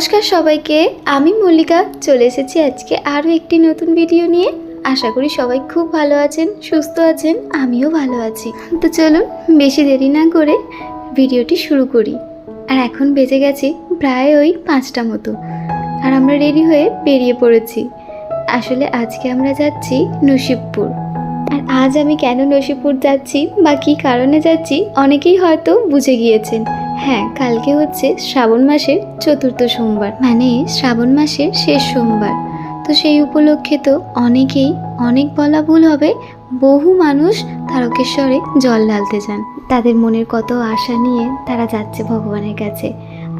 নমস্কার সবাইকে, আমি মল্লিকা। চলে এসেছি আজকে আরও একটি নতুন ভিডিও নিয়ে। আশা করি সবাই খুব ভালো আছেন, সুস্থ আছেন, আমিও ভালো আছি। তো চলুন, বেশি দেরি না করে ভিডিওটি শুরু করি। আর এখন বেজে গেছে প্রায় ওই পাঁচটা মতো। আর আমরা রেডি হয়ে বেরিয়ে পড়েছি। আসলে আজকে আমরা যাচ্ছি নসিবপুর। আর আজ আমি কেন নসিবপুর যাচ্ছি বা কী কারণে যাচ্ছি অনেকেই হয়তো বুঝে গিয়েছেন। হ্যাঁ কালকে হচ্ছে শ্রাবণ মাসের চতুর্থ সোমবার। মানে শ্রাবণ মাসের শেষ সোমবার। তো সেই উপলক্ষে তো অনেকেই অনেক বলা ভুল হবে, বহু মানুষ তারকেশ্বরে জল ঢালতে যান। তাদের মনের কত আশা নিয়ে তারা যাচ্ছে ভগবানের কাছে।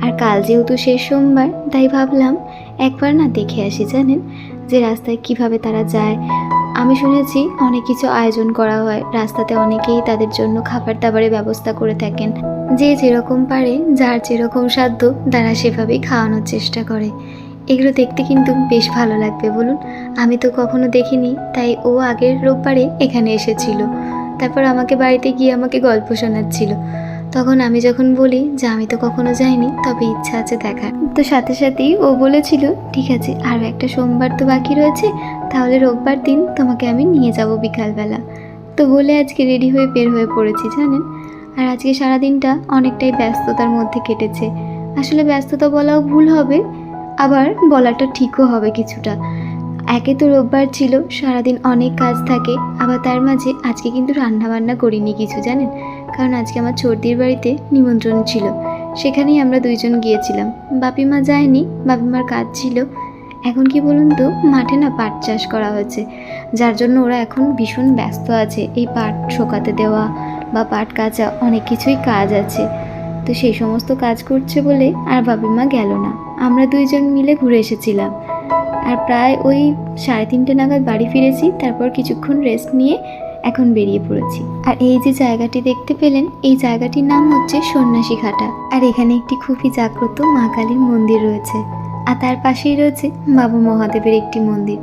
আর কাল যেহেতু শেষ সোমবার, তাই ভাবলাম একবার না দেখে আসি, জানেন? যে রাস্তায় কীভাবে তারা যায়। আমি শুনেছি অনেক কিছু আয়োজন করা হয়। রাস্তাতে অনেকেই তাদের জন্য খাবার দাবারের ব্যবস্থা করে থাকেন। যে যেরকম পারে, যার যেরকম সাধ্য, তারা সেভাবেই খাওয়ানোর চেষ্টা করে। এগুলো দেখতে কিন্তু বেশ ভালো লাগবে, বলুন। আমি তো কখনো দেখিনি, তাই ও আগের রোববারে এখানে এসেছিল। তারপর আমাকে বাড়িতে গিয়ে আমাকে গল্প শোনাচ্ছিল। তখন আমি যখন বলি যে আমি তো কখনো যাইনি, তবে ইচ্ছা আছে দেখার। তো সাথে সাথেই ও বলেছিল, ঠিক আছে আরও একটা সোমবার তো বাকি রয়েছে, তাহলে রোববার দিন তোমাকে আমি নিয়ে যাব বিকালবেলা। তো বলে আজকে রেডি হয়ে বের হয়ে পড়েছি, জানেন? আর আজকে সারাদিনটা অনেকটাই ব্যস্ততার মধ্যে কেটেছে। আসলে ব্যস্ততা বলাও ভুল হবে, আবার বলাটা ঠিকও হবে কিছুটা। একে তো রোববার ছিল, সারাদিন অনেক কাজ থাকে, আবার তার মাঝে আজকে কিন্তু রান্না বান্না করিনি কিছু, জানেন? কারণ আজকে আমার চর্দির বাড়িতে নিমন্ত্রণ ছিল, সেখানেই আমরা দুইজন গিয়েছিলাম। বাপিমা যায়নি, বাপিমার কাজ ছিল। এখন কি বলুন তো, মাঠে না পাট চাষ করা হয়েছে, যার জন্য ওরা এখন ভীষণ ব্যস্ত আছে। এই পাট শোকাতে দেওয়া বা পাট কাচা অনেক কিছুই কাজ আছে। তো সেই সমস্ত কাজ করছে বলে আর বাবিমা গেল না। আমরা দুইজন মিলে ঘুরে এসেছিলাম। আর প্রায় ওই সাড়ে তিনটে নাগাদ বাড়ি ফিরেছি, তারপর কিছুক্ষণ রেস্ট নিয়ে এখন বেরিয়ে পড়েছি। আর এই যে জায়গাটি দেখতে পেলেন, এই জায়গাটির নাম হচ্ছে সন্ন্যাসী ঘাটা। আর এখানে একটি খুবই জাগ্রত মা কালীর মন্দির রয়েছে। আর তার পাশেই রয়েছে বাবা মহাদেবের একটি মন্দির।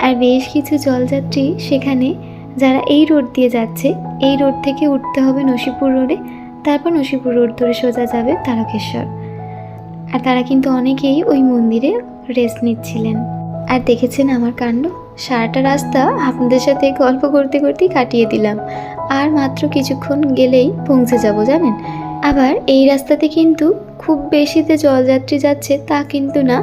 আর বেশ কিছু জলযাত্রী সেখানে, যারা এই রোড দিয়ে যাচ্ছে, এই রোড থেকে উঠতে হবে নসিপুর রোডে, তারপর নসিপুর রোড ধরে সোজা যাবে তারকেশ্বর। আর তারা কিন্তু অনেকেই ওই মন্দিরে রেস্ট নিচ্ছিলেন। আর দেখেছেন আমার কাণ্ড? সারাটা রাস্তা আপনাদের সাথে গল্প করতে করতেই কাটিয়ে দিলাম। আর মাত্র কিছুক্ষণ গেলেই পৌঁছে যাব, জানেন? আবার এই রাস্তাতে কিন্তু খুব বেশিতে জলযাত্রী যাচ্ছে তা কিন্তু না।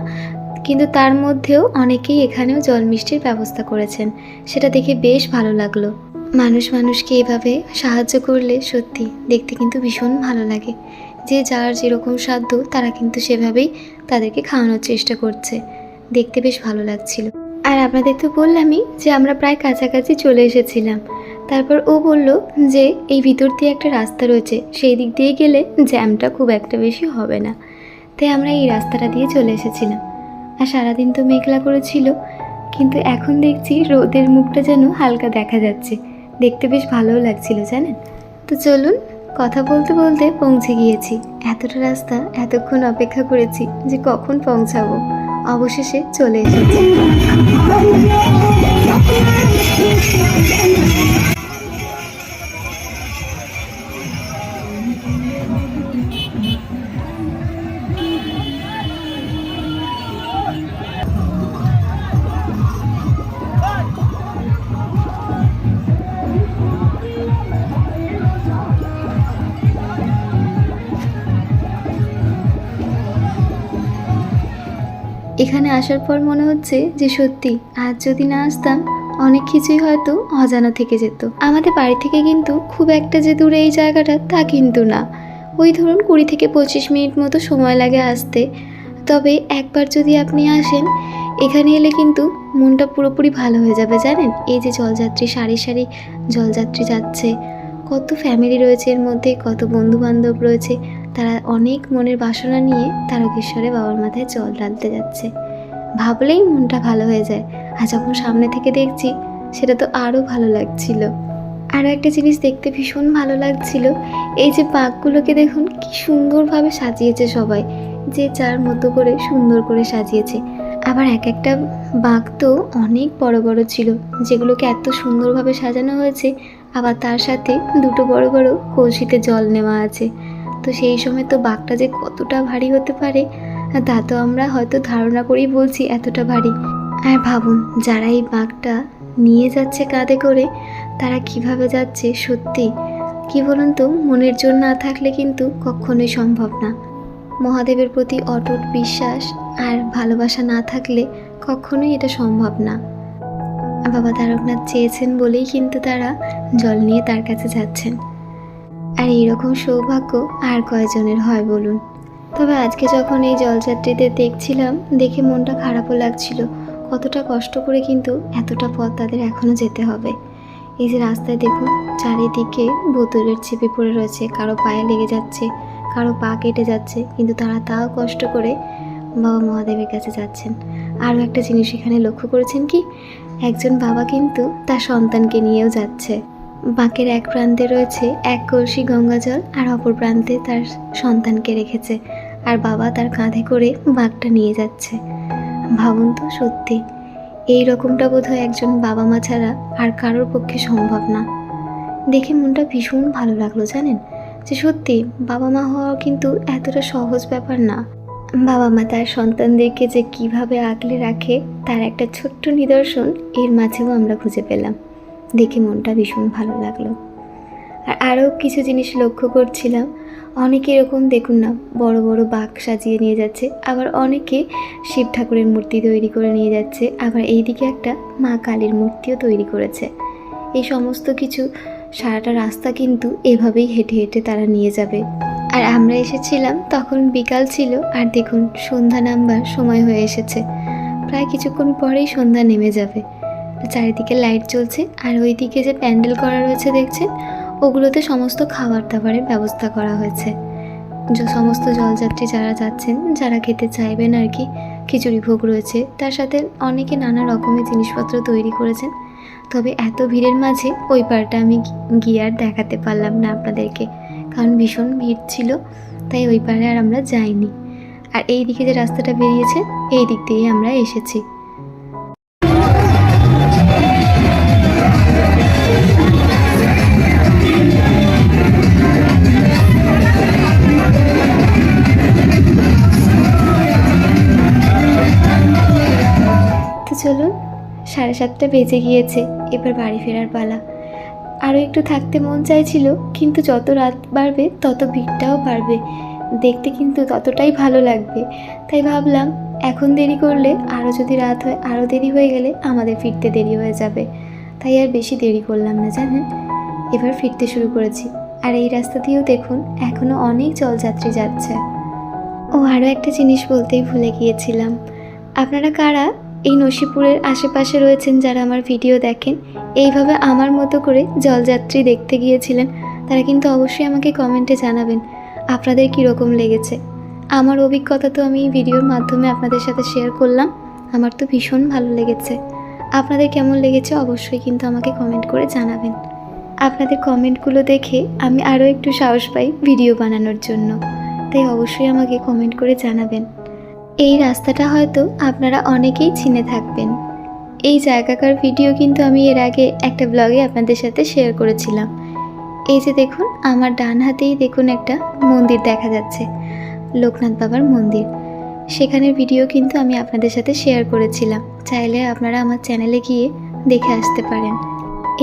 কিন্তু তার মধ্যেও অনেকেই এখানেও জল মিষ্টির ব্যবস্থা করেছেন। সেটা দেখে বেশ ভালো লাগল। মানুষ মানুষকে এভাবে সাহায্য করলে সত্যি দেখতে কিন্তু ভীষণ ভালো লাগে। যে যার যেরকম সাধ্য তারা কিন্তু সেভাবেই তাদেরকে খাওয়ানোর চেষ্টা করছে। দেখতে বেশ ভালো লাগছিল। আর আপনাদের তো বললামই যে আমরা প্রায় কাছাকাছি চলে এসেছিলাম। তারপর ও বলল যে এই ভিতর দিয়ে একটা রাস্তা রয়েছে, সেই দিক দিয়ে গেলে জ্যামটা খুব একটা বেশি হবে না। তাই আমরা এই রাস্তাটা দিয়ে চলে এসেছিলাম। আর সারাদিন তো মেঘলা করেছিল, কিন্তু এখন দেখছি রোদের মুখটা যেন হালকা দেখা যাচ্ছে। দেখতে বেশ ভালোও লাগছিল, জানেন? তো চলুন, কথা বলতে বলতে পৌঁছে গিয়েছি। এতটা রাস্তা এতক্ষণ অপেক্ষা করেছি যে কখন পৌঁছাবো। অবশেষে চলে এসেছি। এখানে আসার পর মনে হচ্ছে যে সত্যি, আজ যদি না আসতাম, অনেক কিছুই হয়তো অজানা থেকে যেত। আমাদের বাড়ি থেকে কিন্তু খুব একটা যে দূরে এই জায়গাটা তা কিন্তু না। ওই ধরুন কুড়ি থেকে পঁচিশ মিনিট মতো সময় লাগে আসতে। তবে একবার যদি আপনি আসেন, এখানে এলে কিন্তু মনটা পুরোপুরি ভালো হয়ে যাবে, জানেন? এই যে জলযাত্রী, সারি সারি জলযাত্রী যাচ্ছে, কত ফ্যামিলি রয়েছে এর মধ্যে, কত বন্ধু বান্ধব রয়েছে। তারা অনেক মনের বাসনা নিয়ে তারকেশ্বরে বাবার মাথায় জল ঢালতে যাচ্ছে। ভাবলেই মনটা ভালো হয়ে যায়। আর যখন সামনে থেকে দেখছি, সেটা তো আরও ভালো লাগছিল। আরও একটা জিনিস দেখতে ভীষণ ভালো লাগছিল, এই যে বাঘগুলোকে দেখুন, কি সুন্দরভাবে সাজিয়েছে সবাই। যে যার মতো করে সুন্দর করে সাজিয়েছে। আবার এক একটা বাঘ তো অনেক বড় বড় ছিল, যেগুলোকে এত সুন্দরভাবে সাজানো হয়েছে। আবার তার সাথে দুটো বড় বড় কলসিতে জল নেওয়া আছে। তো সেই সময় তো বাঘটা যে কতটা ভারী হতে পারে, তা তো আমরা হয়তো ধারণা করেই বলছি এতটা ভারী। আর ভাবুন, যারা এই বাঘটা নিয়ে যাচ্ছে কাঁধে করে, তারা কীভাবে যাচ্ছে সত্যি? কি বলুন তো, মনের জোর না থাকলে কিন্তু কখনোই সম্ভব না। মহাদেবের প্রতি অটুট বিশ্বাস আর ভালোবাসা না থাকলে কখনোই এটা সম্ভব না। বাবা তারকনাথ চেয়েছেন বলেই কিন্তু তারা জল নিয়ে তার কাছে যাচ্ছেন। আর এইরকম সৌভাগ্য আর কয়জনের হয় বলুন? তবে আজকে যখন এই জলযাত্রীদের দেখছিলাম, দেখে মনটা খারাপও লাগছিল। কতটা কষ্ট করে কিন্তু এতটা পথ তাদের এখনও যেতে হবে। এই যে রাস্তায় দেখুন, চারিদিকে বোতলের চেপে পড়ে রয়েছে, কারও পায়ে লেগে যাচ্ছে, কারও পা কেটে যাচ্ছে, কিন্তু তারা তাও কষ্ট করে বাবা মহাদেবের কাছে যাচ্ছেন। আরও একটা জিনিস এখানে লক্ষ্য করেছেন কি? একজন বাবা কিন্তু তার সন্তানকে নিয়েও যাচ্ছে। বাঁকের এক প্রান্তে রয়েছে এক কলসি গঙ্গা জল আর অপর প্রান্তে তার সন্তানকে রেখেছে আর বাবা তার কাঁধে করে বাঘটা নিয়ে যাচ্ছে। ভাবুন তো সত্যি, এই রকমটা বোধহয় একজন বাবা মা ছাড়া আর কারোর পক্ষে সম্ভব না। দেখে মনটা ভীষণ ভালো লাগল জানেন? যে সত্যি, বাবা মা হওয়া কিন্তু এতটা সহজ ব্যাপার না। বাবা মা তার সন্তানদেরকে যে কীভাবে আগলে রাখে, তার একটা ছোট্ট নিদর্শন এর মাঝেও আমরা খুঁজে পেলাম। দেখে মনটা ভীষণ ভালো লাগল। আর আরও কিছু জিনিস লক্ষ্য করছিলাম। অনেকে এরকম দেখুন না, বড় বড় বাঘ সাজিয়ে নিয়ে যাচ্ছে, আবার অনেকে শিব ঠাকুরের মূর্তি তৈরি করে নিয়ে যাচ্ছে, আবার এইদিকে একটা মা কালীর মূর্তিও তৈরি করেছে। এই সমস্ত কিছু সারাটা রাস্তা কিন্তু এভাবেই হেঁটে হেঁটে তারা নিয়ে যাবে। আর আমরা এসেছিলাম, তখন বিকাল ছিল, আর দেখুন সন্ধ্যা নামবার সময় হয়ে এসেছে। প্রায় কিছুক্ষণ পরেই সন্ধ্যা নেমে যাবে। চারিদিকে লাইট জ্বলছে আর ওইদিকে যে প্যান্ডেল করা রয়েছে দেখছেন, ওগুলোতে সমস্ত খাবার দাবারের ব্যবস্থা করা হয়েছে। যে, সমস্ত জলযাত্রী যারা যাচ্ছেন, যারা খেতে চাইবেন আর কি, খিচুড়ি ভোগ রয়েছে, তার সাথে অনেকে নানা রকমের জিনিসপত্র তৈরি করেছেন। তবে এত ভিড়ের মাঝে ওই পারটা আমি গিয়ে আর দেখাতে পারলাম না আপনাদেরকে, কারণ ভীষণ ভিড় ছিল, তাই ওই পারে আর আমরা যাইনি। আর এই দিকে যে রাস্তাটা বেরিয়েছে, এই দিক দিয়েই আমরা এসেছি। চলুন, সাড়ে সাতটা বেজে গিয়েছে, এবার বাড়ি ফেরার পালা। আরও একটু থাকতে মন চাইছিল, কিন্তু যত রাত বাড়বে, তত ভিড়টাও বাড়বে। দেখতে কিন্তু ততটাই ভালো লাগবে। তাই ভাবলাম, এখন দেরি করলে আরও যদি রাত হয় আরও দেরি হয়ে গেলে আমাদের ফিরতে দেরি হয়ে যাবে। তাই আর বেশি দেরি করলাম না, জানেন? এবার ফিরতে শুরু করেছি। আর এই রাস্তা দিয়েও দেখুন এখনও অনেক জলযাত্রী যাচ্ছে। ও আরও একটা জিনিস বলতেই ভুলে গিয়েছিলাম। আপনারা কারা? এই নসিপুরের আশেপাশে রয়েছেন যারা আমার ভিডিও দেখেন, এইভাবে আমার মতো করে জলযাত্রী দেখতে গিয়েছিলেন, তারা কিন্তু অবশ্যই আমাকে কমেন্টে জানাবেন, আপনাদের কীরকম লেগেছে? আমার অভিজ্ঞতা তো আমি ভিডিওর মাধ্যমে আপনাদের সাথে শেয়ার করলাম, আমার তো ভীষণ ভালো লেগেছে। আপনাদের কেমন লেগেছে অবশ্যই কিন্তু আমাকে কমেন্ট করে জানাবেন। আপনাদের কমেন্টগুলো দেখে আমি আরও একটু সাহস পাই ভিডিও বানানোর জন্য, তাই অবশ্যই আমাকে কমেন্ট করে জানাবেন। এই রাস্তাটা হয়তো আপনারা অনেকেই চিনে থাকবেন। এই জায়গাকার ভিডিও কিন্তু আমি এর আগে একটা ব্লগে আপনাদের সাথে শেয়ার করেছিলাম। এই যে দেখুন, আমার ডান হাতেই দেখুন একটা মন্দির দেখা যাচ্ছে, লোকনাথ বাবার মন্দির। সেখানের ভিডিও কিন্তু আমি আপনাদের সাথে শেয়ার করেছিলাম। চাইলে আপনারা আমার চ্যানেলে গিয়ে দেখে আসতে পারেন।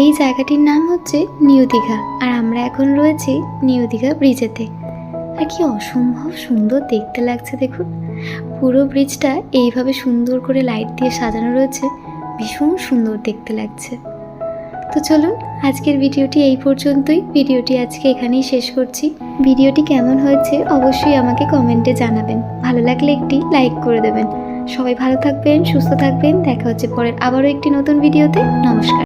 এই জায়গাটির নাম হচ্ছে নিউ দীঘা, আর আমরা এখন রয়েছি নিউ দীঘা ব্রিজেতে আর কি অসম্ভব সুন্দর দেখতে লাগছে দেখুন। পুরো ব্রিজটা এইভাবে সুন্দর করে লাইট দিয়ে সাজানো রয়েছে। ভীষণ সুন্দর দেখতে লাগছে। তো চলুন, আজকের ভিডিওটি এই পর্যন্তই। ভিডিওটি আজকে এখানেই শেষ করছি। ভিডিওটি কেমন হয়েছে অবশ্যই আমাকে কমেন্টে জানাবেন। ভালো লাগলে একটি লাইক করে দেবেন। সবাই ভালো থাকবেন, সুস্থ থাকবেন। দেখা হচ্ছে পরের আবারও একটি নতুন ভিডিওতে। নমস্কার।